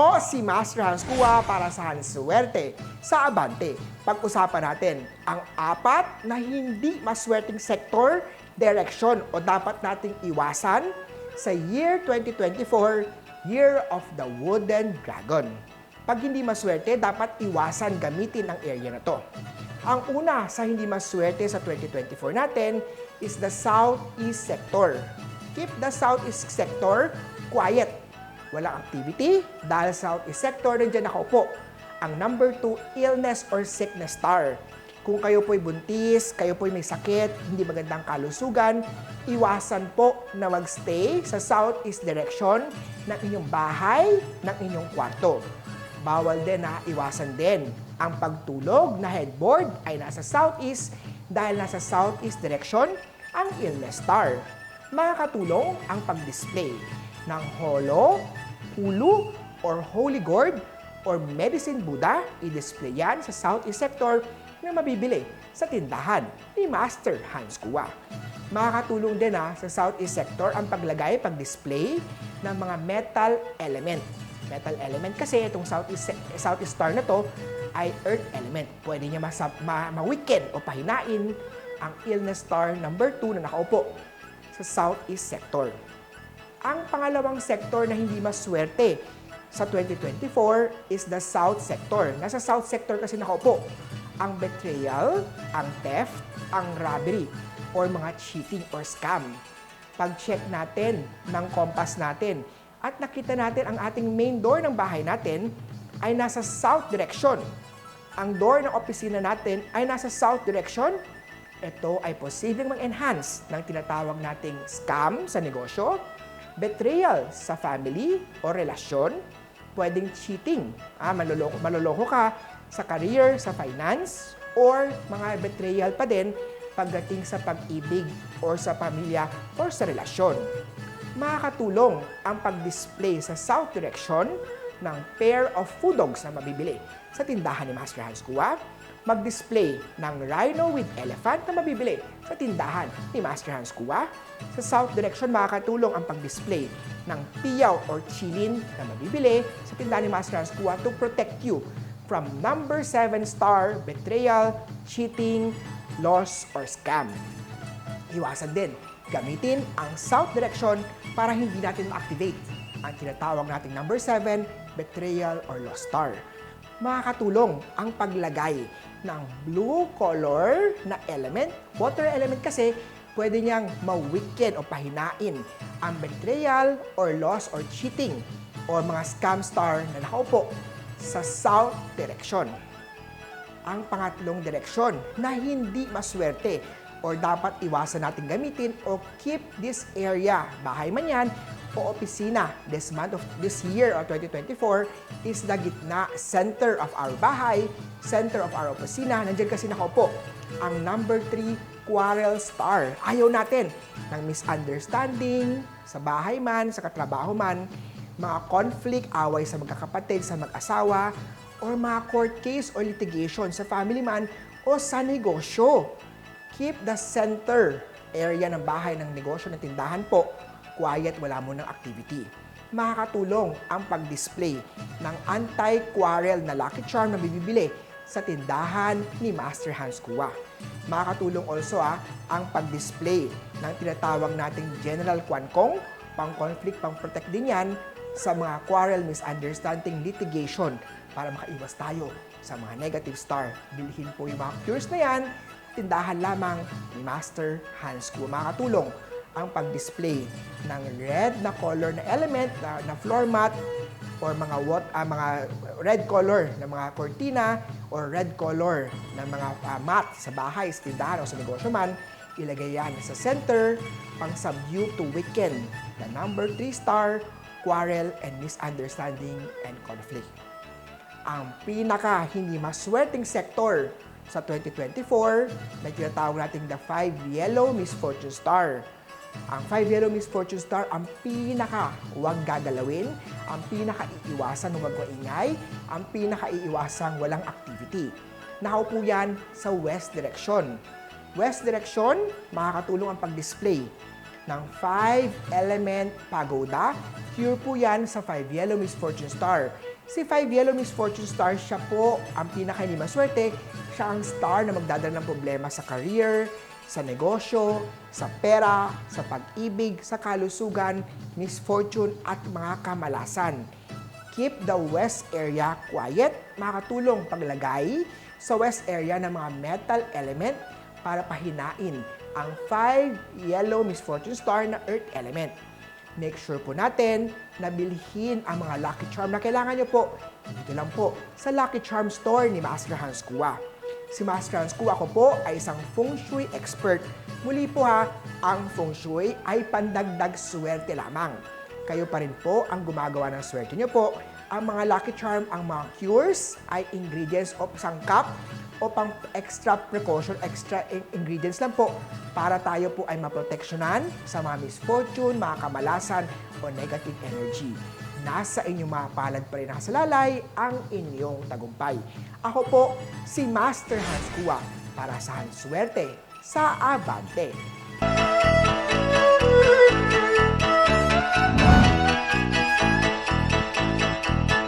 po si Master Hans Kua para sa Hans Suwerte sa Abante. Pag-usapan natin ang apat na hindi maswerteng sektor, direction o dapat nating iwasan sa year 2024, Year of the Wooden Dragon. Pag hindi maswerte, dapat iwasan gamitin ang area na to. Ang una sa hindi maswerte sa 2024 natin is the southeast sector. Keep the southeast sector quiet. Walang activity dahil southeast sector nandiyan nakaupo. Ang number two, illness or sickness star. Kung kayo po'y buntis, kayo po'y may sakit, hindi magandang kalusugan, iwasan po na magstay sa southeast direction ng inyong bahay, ng inyong kwarto. Bawal din na iwasan din ang pagtulog na headboard ay nasa southeast dahil nasa southeast direction ang illness star. Makakatulong ang pag-display ng holo, hulu, or holy gourd or medicine Buddha, i-display yan sa southeast sector na mabibili sa tindahan ni Master Hans Kua. Makakatulong din ha, sa southeast sector ang paglagay, pag-display ng mga metal element. Metal element kasi itong southeast, southeast star na to ay earth element. Pwede niya masap, ma, ma-weaken o pahinain ang illness star number 2 na nakaupo sa southeast sector. Ang pangalawang sector na hindi maswerte sa 2024 is the south sector. Nasa south sector kasi nakaupo ang betrayal, ang theft, ang robbery, or mga cheating or scam. Pag-check natin ng compass natin at nakita natin ang ating main door ng bahay natin ay nasa south direction. Ang door ng opisina natin ay nasa south direction. Ito ay posibleng mag-enhance ng tinatawag nating scam sa negosyo, betrayal sa family o relasyon, pwedeng cheating, ah, maloloko, maloloko ka sa career, sa finance, or mga betrayal pa din pagdating sa pag-ibig or sa pamilya or sa relasyon. Makakatulong ang pag-display sa south direction ng pair of food dogs na mabibili sa tindahan ni Master Hans Kua, mag-display ng rhino with elephant na mabibili sa tindahan ni Master Hans Kua. Sa south direction, makakatulong ang pag-display ng piyaw or chilin na mabibili sa tindahan ni Master Hans Kua to protect you from number 7 star, betrayal, cheating, loss, or scam. Iwasan din, gamitin ang south direction para hindi natin ma-activate ang tinatawag nating number 7, betrayal or lost star. Makakatulong ang paglagay ng blue color na element. Water element kasi pwede niyang ma-weaken o pahinain ang betrayal or loss or cheating or mga scam star na nakaupo sa south direction ang pangatlong direksyon na hindi maswerte or dapat iwasan natin gamitin o keep this area, bahay man yan o opisina this month of this year of 2024 is the gitna center of our bahay, center of our opisina. Nandiyan kasi nakaupo ang number 3 quarrel star. Ayaw natin ng misunderstanding sa bahay man, sa katrabaho man, mga conflict, away sa magkakapatid, sa mag-asawa, or mga court case o litigation sa family man o sa negosyo. Keep the center area ng bahay ng negosyo ng tindahan po quiet, wala mo ng activity. Makakatulong ang pag-display ng anti-quarrel na lucky charm na bibili sa tindahan ni Master Hans Kua. Makakatulong also ah, ang pag-display ng tinatawag nating General Kwankong, pang-conflict, pang-protect din yan sa mga quarrel, misunderstanding, litigation para makaiwas tayo sa mga negative star. Bilhin po yung mga cures na yan, tindahan lamang ni Master Hans Kua. Makakatulong ang pag-display ng red na color na element na, na floor mat or mga what ah, mga red color na mga cortina or red color na mga ah, mat sa bahay, sa tindahan o sa negosyo man, ilagay yan sa center pang subdue to weaken the number 3 star, quarrel, and misunderstanding and conflict. Ang pinaka hindi maswerteng sektor sa 2024 na tinatawag natin the 5 yellow misfortune star. Ang 5 yellow misfortune star ang pinaka huwag gagalawin, ang pinaka iiwasan huwag maingay, ang pinaka iiwasang walang activity. Nakaupo yan sa west direction. West direction, makakatulong ang pag-display ng 5 element pagoda. Cure po yan sa 5 yellow misfortune star. Si Five Yellow Miss Fortune Star, siya po ang pinaka hindi maswerte. Siya ang star na magdadala ng problema sa career, sa negosyo, sa pera, sa pag-ibig, sa kalusugan, misfortune at mga kamalasan. Keep the west area quiet, makatulong paglagay sa west area ng mga metal element para pahinain ang 5 yellow misfortune star na earth element. Make sure po natin na bilhin ang mga Lucky Charm na kailangan nyo po. Dito lang po sa Lucky Charm store ni Master Hans Kua. Si Master Hans Kua ko po ay isang feng shui expert. Muli po ha, ang feng shui ay pandagdag swerte lamang. Kayo pa rin po ang gumagawa ng swerte nyo po. Ang mga Lucky Charm, ang mga cures ay ingredients of sangkap o pang extra precaution, extra in- ingredients lang po para tayo po ay maproteksyonan sa mga misfortune, mga kamalasan o negative energy. Nasa inyong mga palad pa rin nakasalalay ang inyong tagumpay. Ako po si Master Hans Kua para sa Hans Suerte sa Abante.